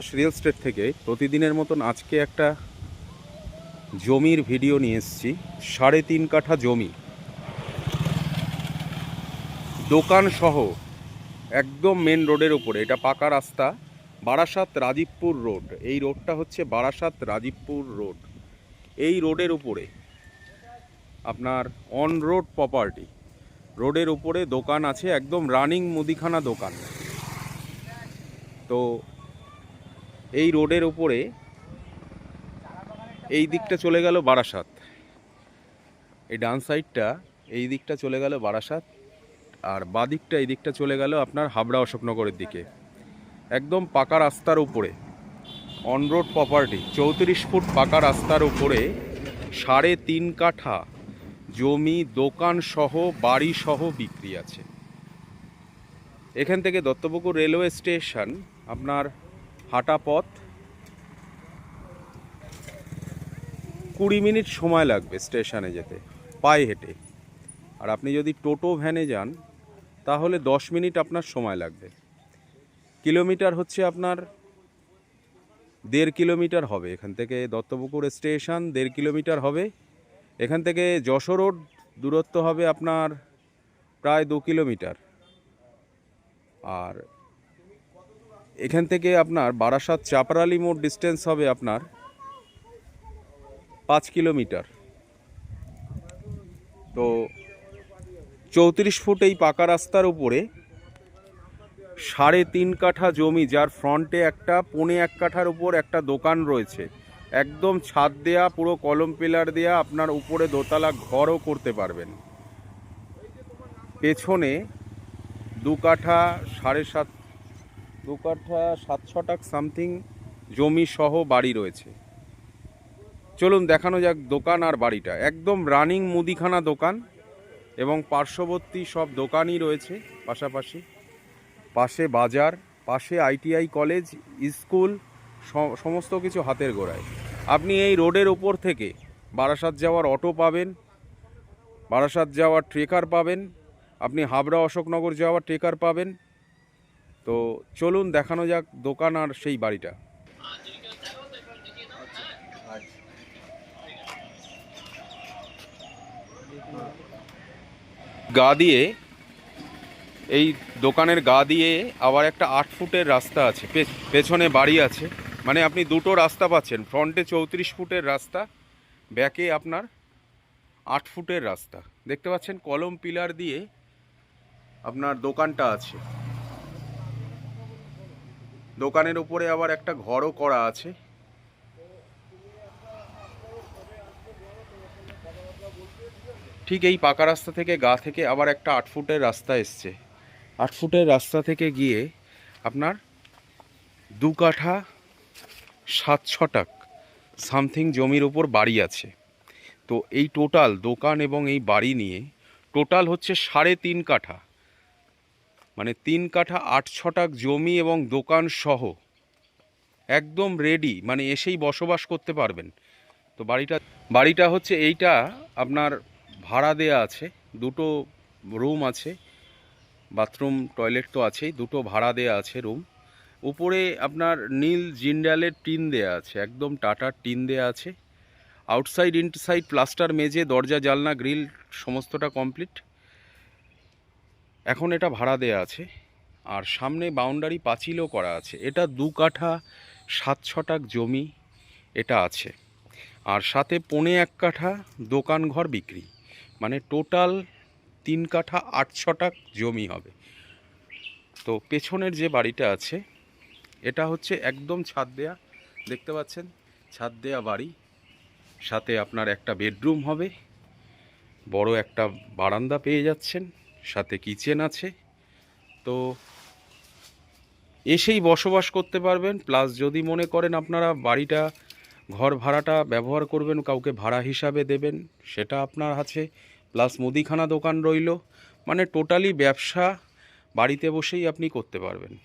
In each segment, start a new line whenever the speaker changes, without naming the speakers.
Das real estate থেকে প্রতিদিনের মতন আজকে একটা জমির ভিডিও নিয়ে এসেছি। সাড়ে তিন কাঠা জমি। দোকান সহ একদম মেন রোডের উপরে, এটা পাকা রাস্তা, বারাসাত রাজীবপুর রোড। এই রোডটা হচ্ছে বারাসাত রাজীবপুর রোড। এই রোডের উপরে আপনার অন রোড প্রপার্টি রোডের উপরে দোকান আছে, একদম রানিং মুদিখানা দোকান। তো এই রোডের উপরে এই দিকটা চলে গেল বারাসাত। এই ডান সাইডটা এই দিকটা চলে গেল বারাসাত আর বাঁ দিকটা এই দিকটা চলে গেল আপনার হাবড়া অশোকনগরের দিকে। একদম পাকা রাস্তার উপরে অন রোড প্রপার্টি চৌত্রিশ ফুট পাকা রাস্তার উপরে সাড়ে তিন কাঠা জমি, দোকান সহ, বাড়ি সহ বিক্রি আছে। এখান থেকে দত্তপুকুর রেলওয়ে স্টেশন, আপনার হাঁটা পথ। কুড়ি মিনিট সময় লাগবে স্টেশনে যেতে, পায়ে হেঁটে। আর আপনি যদি টোটো ভ্যানে যান, তাহলে দশ মিনিট আপনার সময় লাগবে। কিলোমিটার হচ্ছে আপনার, দেড় কিলোমিটার হবে। এখান থেকে দত্তপুকুর স্টেশন দেড় কিলোমিটার হবে। এখান থেকে যশোর রোড দূরত্ব হবে আপনার প্রায় দু কিলোমিটার। আর এখান থেকে আপনার বারাসাত চাপরালি মোড় ডিস্টেন্স হবে আপনার পাঁচ কিলোমিটার। তো চৌত্রিশ ফুট এই পাকা রাস্তার উপরে সাড়ে তিন কাঠা জমি, যার ফ্রন্টে একটা, পৌনে এক কাঠার উপর একটা দোকান রয়েছে। একদম ছাদ দেয়া, পুরো কলম পিলার দেয়া, আপনার উপরে দোতলা ঘরও করতে পারবেন। পেছনে দু কাঠা, সাড়ে সাত দু কাঠা সাত ছটাক সামথিং জমি সহ বাড়ি রয়েছে। চলুন দেখানো যাক দোকান আর বাড়িটা। একদম রানিং মুদিখানা দোকান এবং পার্শ্ববর্তী সব দোকানই রয়েছে পাশাপাশি। পাশে বাজার, পাশে আইটিআই কলেজ, স্কুল সমস্ত কিছু হাতের গোড়ায়। আপনি এই রোডের ওপর থেকে বারাসাত যাওয়ার অটো পাবেন, বারাসাত যাওয়ার ট্রেকার পাবেন, আপনি হাবড়া অশোকনগর যাওয়ার ট্রেকার পাবেন তো চলুন দেখানো যাক দোকান আর সেই বাড়িটা। গা দিয়ে, এই দোকানের গা দিয়ে আবার একটা আট ফুটের রাস্তা আছে পেছনে বাড়ি আছে। মানে আপনি দুটো রাস্তা পাচ্ছেন, ফ্রন্টে চৌত্রিশ ফুটের রাস্তা, ব্যাকে আপনার আট ফুটের রাস্তা। দেখতে পাচ্ছেন, কলম পিলার দিয়ে আপনার দোকানটা আছে। দোকানের উপরে আবার একটা ঘরও করা আছে। ঠিক এই পাকা রাস্তা থেকে গা থেকে আবার একটা আট ফুটের রাস্তা এসছে। আট ফুটের রাস্তা থেকে গিয়ে আপনার দু কাঠা সাত ছটাক সামথিং জমির ওপর বাড়ি আছে। তো এই টোটাল দোকান এবং এই বাড়ি নিয়ে টোটাল হচ্ছে সাড়ে তিন কাঠা। মানে তিন কাঠা আট ছটাক জমি এবং দোকান সহ। একদম রেডি মানে এসেই বসবাস করতে পারবেন। তো বাড়িটা বাড়িটা হচ্ছে এইটা, আপনার ভাড়া দেয়া আছে, দুটো রুম আছে বাথরুম টয়লেট তো আছেই, দুটো ভাড়া দেয়া আছে রুম উপরে আপনার নীল জিন্ডালের টিন দেয়া আছে, একদম টাটার টিন দেয়া আছে। আউটসাইড ইনসাইড প্লাস্টার মেজে, দরজা জালনা গ্রিল সমস্তটা কমপ্লিট এখন এটা ভাড়া দেয়া আছে। আর সামনে বাউন্ডারি পাঁচিলও করা আছে। এটা দু কাঠা, সাত ছটাক জমি এটা আছে। আর সাথে পৌনে এক কাঠা দোকান ঘর বিক্রি। মানে টোটাল তিন কাঠা আট ছটাক জমি হবে। তো পেছনের যে বাড়িটা আছে, এটা হচ্ছে একদম ছাদ দেয়া। দেখতে পাচ্ছেন? ছাদ দেয়া বাড়ি। সাথে আপনার একটা বেডরুম হবে। বড় একটা বারান্দা পেয়ে যাচ্ছেন। সাথে কিচেন আছে। তো এসেই বসবাস করতে পারবেন। প্লাস যদি মনে করেন আপনারা বাড়িটা, ঘর ভাড়াটা ব্যবহার করবেন, কাউকে ভাড়া হিসাবে দেবেন, সেটা আপনার আছে প্লাস মুদিখানা দোকান রইল। মানে টোটালি ব্যবসা বাড়িতে বসেই আপনি করতে পারবেন।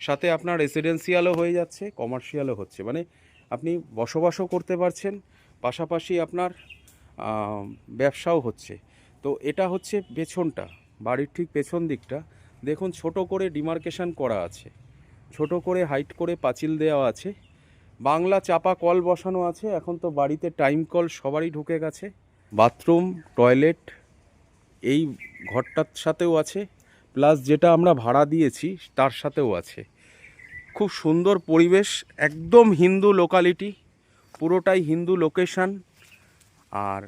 সাথে আপনার রেসিডেন্সিয়ালও হয়ে যাচ্ছে কমার্শিয়ালও হচ্ছে। মানে আপনি বসবাসও করতে পারছেন, পাশাপাশি আপনার ব্যবসাও হচ্ছে। তো এটা হচ্ছে পেছনটা। বাড়ির ঠিক পেছন দিকটা। দেখুন, ছোট করে ডিমার্কেশন করা আছে। ছোট করে, হাইট করে পাঁচিল দেওয়া আছে। বাংলা চাপা কল বসানো আছে। এখন তো বাড়িতে টাইম কল সবারই ঢুকে গেছে। বাথরুম, টয়লেট, এই ঘরটার সাথেও আছে। প্লাস যেটা আমরা ভাড়া দিয়েছি, তার সাথেও আছে। খুব সুন্দর পরিবেশ, একদম হিন্দু লোকালিটি, পুরোটাই হিন্দু লোকেশান। আর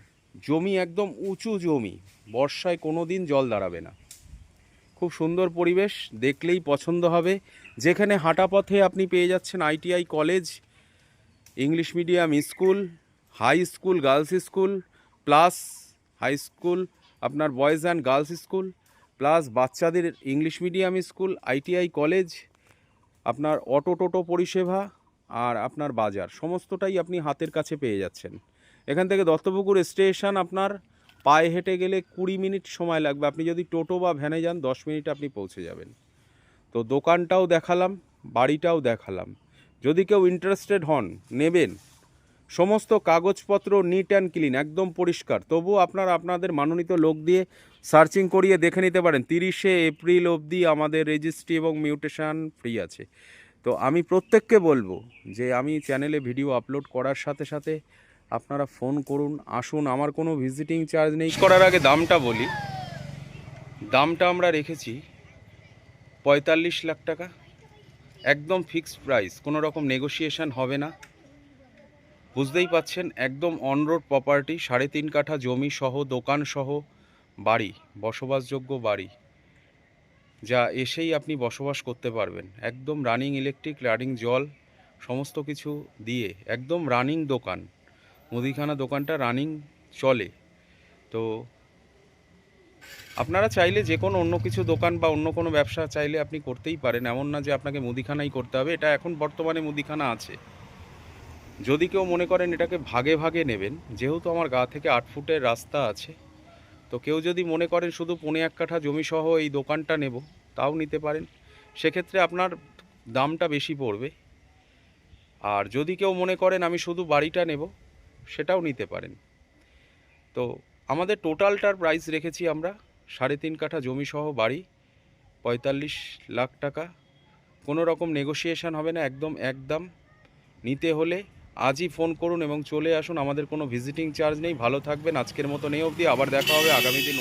জমি একদম উঁচু জমি। বর্ষায় কোনো দিন জল দাঁড়াবে না। খুব সুন্দর পরিবেশ, দেখলেই পছন্দ হবে। যেখানে হাঁটা পথে আপনি পেয়ে যাচ্ছেন ITI college, English medium school, high school, girls school, plus high school, আপনার boys and girls school, plus বাচ্চাদের English medium school, ITI college, আপনার অটো টোটো পরিষেবা আর আপনার বাজার, সমস্তটাই আপনি হাতের কাছে পেয়ে যাচ্ছেন। এখান থেকে দত্তপুকুর স্টেশন আপনার পায়ে হেঁটে গেলে কুড়ি মিনিট সময় লাগবে। আপনি যদি টোটো বা ভ্যানে যান, দশ মিনিটে আপনি পৌঁছে যাবেন। তো দোকানটাও দেখালাম, বাড়িটাও দেখালাম। যদি কেউ ইন্টারেস্টেড হন, নেবেন। সমস্ত কাগজপত্র নিট অ্যান্ড ক্লিন একদম পরিষ্কার। তবু আপনারা আপনাদের মানোনীত লোক দিয়ে সার্চিং করিয়ে দেখে নিতে পারেন। তিরিশে এপ্রিল অবধি আমাদের রেজিস্ট্রি এবং মিউটেশান ফ্রি আছে। তো আমি প্রত্যেককে বলব যে, আমি চ্যানেলে ভিডিও আপলোড করার সাথে সাথে আপনারা ফোন করুন, আসুন, আমার কোনো ভিজিটিং চার্জ নেই। করার আগে দামটা বলি। দামটা আমরা রেখেছি পঁয়তাল্লিশ লাখ টাকা। একদম ফিক্সড প্রাইস কোনো রকম নেগোসিয়েশন হবে না। বুঝতেই পাচ্ছেন, একদম অন রোড প্রপার্টি সাড়ে তিন কাঠা জমি সহ, দোকান সহ, বাড়ি, বসবাসযোগ্য বাড়ি, যা এসেই আপনি বসবাস করতে পারবেন। একদম রানিং ইলেকট্রিক রানিং জল, সমস্ত কিছু দিয়ে, একদম রানিং দোকান। মুদিখানা দোকানটা রানিং চলে। তো আপনারা চাইলে যে কোনো অন্য কিছু দোকান বা অন্য কোনো ব্যবসা চাইলে আপনি করতেই পারেন। এমন না যে আপনাকে মুদিখানাই করতে হবে। এটা এখন বর্তমানে মুদিখানা আছে। যদি কেউ মনে করেন এটাকে ভাগে ভাগে নেবেন, যেহেতু আমার গা থেকে আট ফুটের রাস্তা আছে, তো কেউ যদি মনে করেন শুধু পনে এক কাঠা জমি সহ এই দোকানটা নেব, তাও নিতে পারেন। সেক্ষেত্রে আপনার দামটা বেশি পড়বে। আর যদি কেউ মনে করেন আমি শুধু বাড়িটা নেব সেটাও নিতে পারেন। তো আমাদের টোটালটার প্রাইস রেখেছি আমরা সাড়ে তিন কাঠা জমিসহ বাড়ি, পঁয়তাল্লিশ লাখ টাকা। কোনো রকম নেগোসিয়েশন হবে না, একদম একদম নিতে হলে আজই ফোন করুন এবং চলে আসুন। আমাদের কোনো ভিজিটিং চার্জ নেই। ভালো থাকবেন। আজকের মতো নেই অবধি। আবার দেখা হবে আগামী দিন